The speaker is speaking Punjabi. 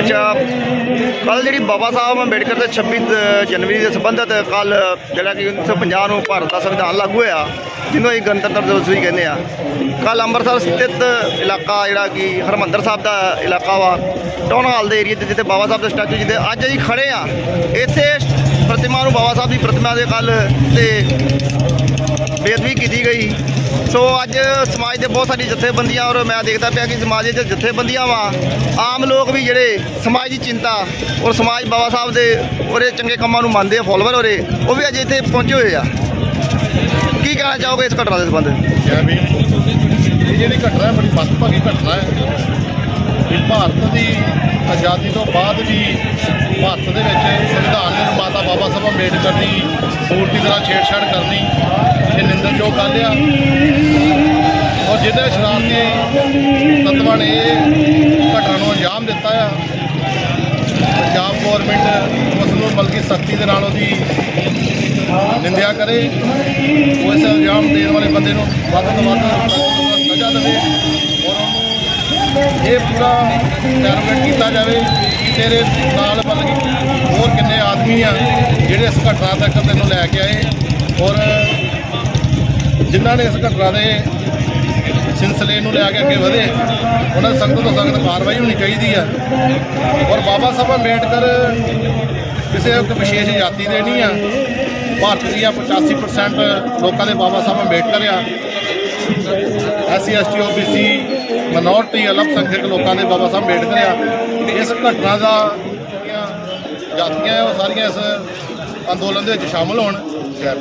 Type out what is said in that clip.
ਅੱਛਾ ਕੱਲ ਜਿਹੜੀ ਬਾਬਾ ਸਾਹਿਬ ਅੰਬੇਡਕਰ ਦੇ 26 ਜਨਵਰੀ ਦੇ ਸੰਬੰਧਤ ਕੱਲ ਜਿਹੜਾ ਕਿ 1950 ਨੂੰ ਭਾਰਤ ਦਾ ਸੰਵਿਧਾਨ ਲਾਗੂ ਹੋਇਆ, ਜਿਹਨੂੰ ਅਸੀਂ ਗਣਤੰਤਰ ਦਿਵਸ ਵੀ ਕਹਿੰਦੇ ਆ ਕੱਲ ਅੰਮ੍ਰਿਤਸਰ ਸਥਿਤ ਇਲਾਕਾ ਜਿਹੜਾ ਕਿ ਹਰਮੰਦਰ ਸਾਹਿਬ ਦਾ ਇਲਾਕਾ ਵਾ ਟਾਊਨ ਹਾਲ ਦੇ ਏਰੀਆ 'ਤੇ ਜਿੱਥੇ ਬਾਬਾ ਸਾਹਿਬ ਦੇ ਸਟੈਚੂ ਜਿੱਥੇ ਅੱਜ ਅਸੀਂ ਖੜੇ ਆ ਇੱਥੇ ਪ੍ਰਤਿਮਾ ਨੂੰ ਬਾਬਾ ਸਾਹਿਬ ਦੀ ਪ੍ਰਤਿਮਾ ਦੇ ਕੱਲ ਤੇ ਬੇਅਦਬੀ ਕੀਤੀ ਗਈ। ਸੋ ਅੱਜ ਸਮਾਜ ਦੇ ਬਹੁਤ ਸਾਰੀ ਜਥੇਬੰਦੀਆਂ ਔਰ ਮੈਂ ਦੇਖਦਾ ਪਿਆ ਕਿ ਸਮਾਜ ਦੇ ਜਥੇਬੰਦੀਆਂ ਵਾ, ਆਮ ਲੋਕ ਵੀ ਜਿਹੜੇ ਸਮਾਜ ਦੀ ਚਿੰਤਾ ਔਰ ਸਮਾਜ ਬਾਬਾ ਸਾਹਿਬ ਦੇ ਉਹਦੇ ਚੰਗੇ ਕੰਮਾਂ ਨੂੰ ਮੰਨਦੇ ਆ ਫੋਲੋਵਰ ਉਹਦੇ ਉਹ ਵੀ ਅੱਜ ਇੱਥੇ ਪਹੁੰਚੇ ਹੋਏ ਆ। ਕੀ ਕਹਿਣਾ ਚਾਹੋਗੇ ਇਸ ਘਟਨਾ ਦੇ ਸੰਬੰਧ ਇਹ ਜਿਹੜੀ ਘਟਨਾ ਬੜੀ ਮੰਦਭਾਗੀ ਘਟਨਾ ਹੈ। ਭਾਰਤ ਦੀ ਆਜ਼ਾਦੀ ਤੋਂ ਬਾਅਦ ਵੀ ਭਾਰਤ ਦੇ ਵਿੱਚ ਸੰਵਿਧਾਨ ਨਿਰਮਾਤਾ ਬਾਬਾ ਸਾਹਿਬ ਅੰਬੇਡਕਰ ਦੀ ਮੂਰਤੀ ਤਰ੍ਹਾਂ ਛੇੜਛਾੜ ਕਰਨੀ ਇਹ ਨਿੰਦਣਯੋਗ ਗੱਲ ਆ। ਔਰ ਜਿਹਦੇ ਸ਼ਰਾਰਤੀ ਤੱਤਵਾਂ ਨੇ ਇਹ ਘਟਨਾ ਨੂੰ ਅੰਜਾਮ ਦਿੱਤਾ ਆ। ਪੰਜਾਬ ਗਵਰਨਮੈਂਟ ਉਸ ਨੂੰ ਬਲਕਿ ਸਖਤੀ ਦੇ ਨਾਲ ਉਹਦੀ ਨਿੰਦਿਆ ਕਰੇ। ਉਹ ਇਸ ਇਲਜ਼ਾਮ ਦੇਣ ਵਾਲੇ ਬੰਦੇ ਨੂੰ ਵੱਧ ਤੋਂ ਵੱਧ ਸਜ਼ਾ ਦੇਵੇ। ਇਹ ਪੂਰਾ ਟੈਰਗੇਟ ਕੀਤਾ ਜਾਵੇ, ਤੇਰੇ ਨਾਲ ਬਲਕਿ ਹੋਰ ਕਿੰਨੇ ਆਦਮੀ ਆ ਜਿਹੜੇ ਇਸ ਘਟਨਾ ਤੱਕ ਤੈਨੂੰ ਲੈ ਕੇ ਆਏ। ਔਰ ਜਿਨ੍ਹਾਂ ਨੇ ਇਸ ਘਟਨਾ ਦੇ ਸਿਲਸਿਲੇ ਨੂੰ ਲੈ ਕੇ ਅੱਗੇ ਵਧੇ, ਉਹਨਾਂ ਸਖਤ ਤੋਂ ਸਖਤ ਕਾਰਵਾਈ ਹੋਣੀ ਚਾਹੀਦੀ ਆ। ਔਰ ਬਾਬਾ ਸਾਹਿਬ ਅੰਬੇਡਕਰ ਕਿਸੇ ਇੱਕ ਵਿਸ਼ੇਸ਼ ਜਾਤੀ ਦੇ ਨਹੀਂ ਆ। ਭਾਰਤ ਦੀਆਂ 85% ਲੋਕਾਂ ਦੇ ਬਾਬਾ ਸਾਹਿਬ ਅੰਬੇਡਕਰ ਆ। ਐਸਸੀ ਐਸਟੀ ਓਬੀਸੀ ਮਨੋਰਟੀ ਅਲਪ ਲੋਕਾਂ ਦੇ ਬਾਬਾ ਸਾਹਿਬ ਅੰਬੇਡਕਰ ਆ। ਤੇ ਇਸ ਘਟਨਾ ਦਾ ਜਿਹੜੀਆਂ ਜਾਤੀਆਂ ਉਹ ਸਾਰੀਆਂ ਇਸ ਅੰਦੋਲਨ ਦੇ ਵਿੱਚ ਸ਼ਾਮਲ ਹੋਣ। ਜੈ